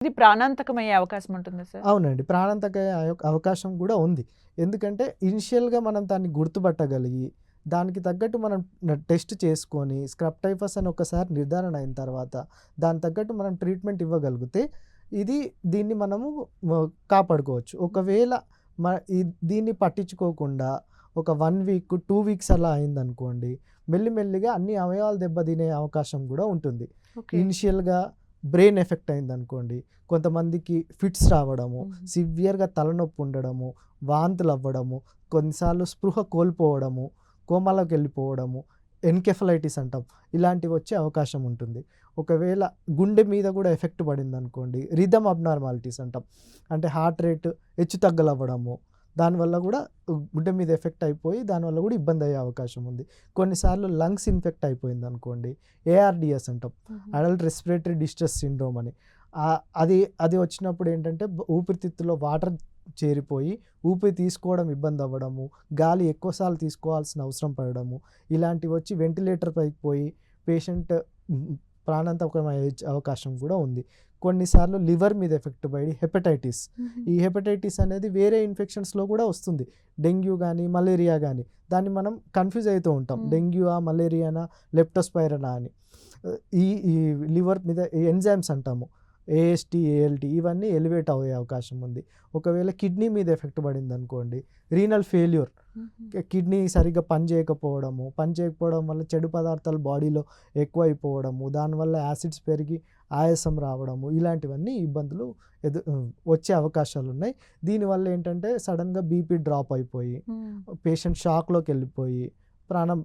ఇది ప్రాణాంతకమయ్యే అవకాశం ఉంటుందా సార్? అవునండి. ప్రాణాంతక అవ- అవకాశం కూడా ఉంది. ఎందుకంటే ఇనిషియల్గా మనం దాన్ని గుర్తుపట్టగలిగి దానికి తగ్గట్టు మనం టెస్ట్ చేసుకొని స్క్రబ్ టైఫస్ అని ఒకసారి నిర్ధారణ అయిన తర్వాత దాని తగ్గట్టు మనం ట్రీట్మెంట్ ఇవ్వగలిగితే ఇది దీన్ని మనము కాపాడుకోవచ్చు. ఒకవేళ మ దీన్ని పట్టించుకోకుండా ఒక వన్ వీక్ టూ వీక్స్ అలా అయిందనుకోండి మెల్లిమెల్లిగా అన్ని అవయవాలు దెబ్బతినే అవకాశం కూడా ఉంటుంది. ఇనిషియల్గా బ్రెయిన్ ఎఫెక్ట్ అయింది అనుకోండి కొంతమందికి ఫిట్స్ రావడము. సివియర్గా తలనొప్పి ఉండడము వాంతులు అవ్వడము కొన్నిసార్లు స్పృహ కోల్పోవడము కోమాలోకి వెళ్ళిపోవడము ఎన్కెఫలైటిస్ అంటాం. ఇలాంటివి వచ్చే అవకాశం ఉంటుంది. ఒకవేళ గుండె మీద కూడా ఎఫెక్ట్ పడింది అనుకోండి రిథమ్ అబ్నార్మాలిటీస్ అంటాం. అంటే హార్ట్ రేట్ హెచ్చు తగ్గలు అవ్వడము దానివల్ల కూడా గుండె మీద ఎఫెక్ట్ అయిపోయి దానివల్ల కూడా ఇబ్బంది అయ్యే అవకాశం ఉంది. కొన్నిసార్లు లంగ్స్ ఇన్ఫెక్ట్ అయిపోయింది అనుకోండి ఏఆర్డిఎస్ అంటాం. అడల్ట్ రెస్పిరేటరీ డిస్ట్రెస్ సిండ్రోమ్ అని. అది అది వచ్చినప్పుడు ఏంటంటే ఊపిరితిత్తులో వాటర్ చేరిపోయి ఊపిరి తీసుకోవడం ఇబ్బంది అవ్వడము గాలి ఎక్కువసార్లు తీసుకోవాల్సిన అవసరం పడడము ఇలాంటివి వచ్చి వెంటిలేటర్ పైకి పోయి పేషెంట్ ప్రాణాంతకమయ్యే అవకాశం కూడా ఉంది కొన్నిసార్లు లివర్ మీద ఎఫెక్ట్ పడి హెపటైటిస్. ఈ హెపటైటిస్ అనేది వేరే ఇన్ఫెక్షన్స్లో కూడా వస్తుంది డెంగ్యూ కానీ మలేరియా కానీ దాన్ని మనం కన్ఫ్యూజ్ అవుతూ ఉంటాం మ్మ్. డెంగ్యూనా మలేరియానా లెప్టోస్పైరనా అని ఈ ఈ లివర్ మీద ఎంజైమ్స్ అంటాము ఏఎస్టీ ఏఎల్టీ ఇవన్నీ ఎలివేట్ అయ్యే అవకాశం ఉంది ఒకవేళ కిడ్నీ మీద ఎఫెక్ట్ పడింది అనుకోండి రీనల్ ఫెయిల్యూర్. కిడ్నీ సరిగ్గా పని చేయకపోవడము పని చేయకపోవడం వల్ల చెడు పదార్థాలు బాడీలో ఎక్కువ అయిపోవడము దానివల్ల యాసిడ్స్ పెరిగి ఆయాసం రావడము ఇలాంటివన్నీ ఇబ్బందులు ఎదు వచ్చే అవకాశాలు ఉన్నాయి దీనివల్ల ఏంటంటే సడన్గా బీపీ డ్రాప్ అయిపోయి. పేషెంట్ షాక్లోకి వెళ్ళిపోయి ప్రాణం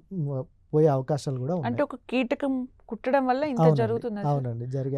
పోయే అవకాశాలు కూడా అంటే ఉన్నాయి ఒక కీటకం కుట్టడం వల్ల ఇంత జరుగుతుందా? అవునండి జరిగే